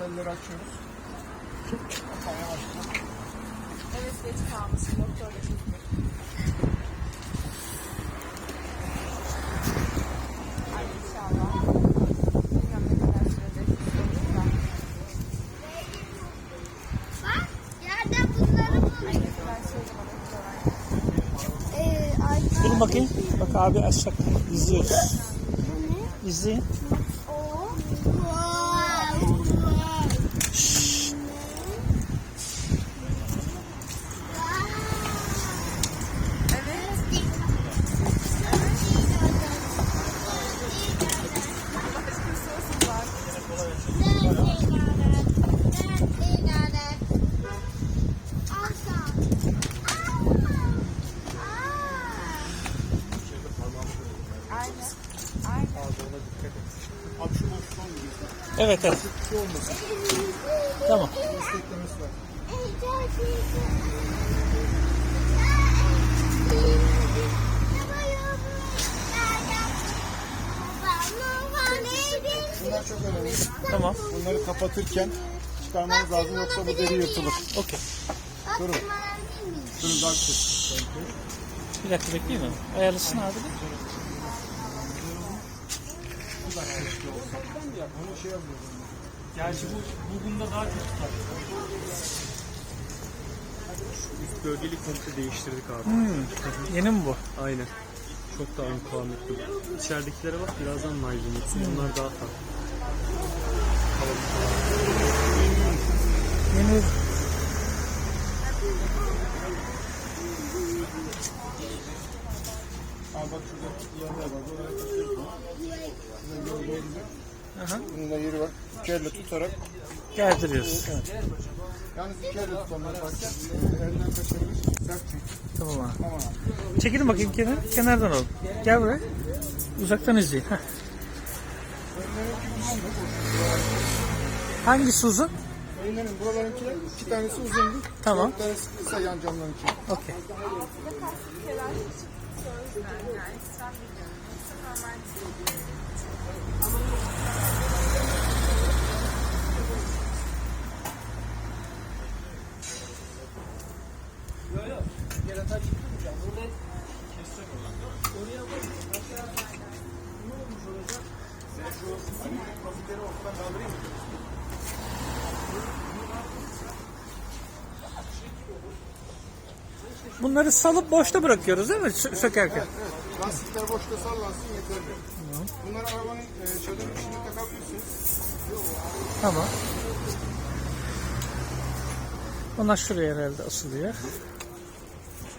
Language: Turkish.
telleri açıyoruz. Hatta yavaşça. Evet geç kalmışım. Doktor da çekmek. Ee, ay. Durun bakayım. Bak abi aşağı izliyoruz. İzleyin. Abi şu. Evet evet. Tamam. Bunlar çok önemli. Tamam. Bunları kapatırken çıkarmanız lazım yoksa bu deri yırtılır. Okey. Durun. Durun daha kısa. Bir dakika bekleyin mi? Ayarlısın abi de. Onu şey yapıyorum. Gerçi bu, bu bunda daha çok tutar. Üst bölgeli komple değiştirdik abi. Hmm. Yeni mi bu? Aynen. Çok daha mukavemetli. İçeridekilere bak birazdan naylon yoksun. Bunlar daha farklı. Yeni bak şurada yerler var. Aha. Bunun da yeri var. İki elle tutarak. Gerdiriyoruz. Yalnız iki elle kaçırmış. Sert. Tamam abi. Tamam abi. Çekilin bakayım kenar, kenardan alalım. Gel buraya. Uzaktan izleyin. Heh. Hangisi uzun? Önlerin buralarınkiler iki tanesi uzundu. Tamam. Bir tanesi kısa yan camlarınki. Okey. Bunları salıp boşta bırakıyoruz değil mi? Sö- sökerken. Evet. Lastikler boşta sallansın yeterli. Bunları arabanın e, çadırın içine takabilirsiniz. Tamam. Onlar şuraya herhalde asılıyor.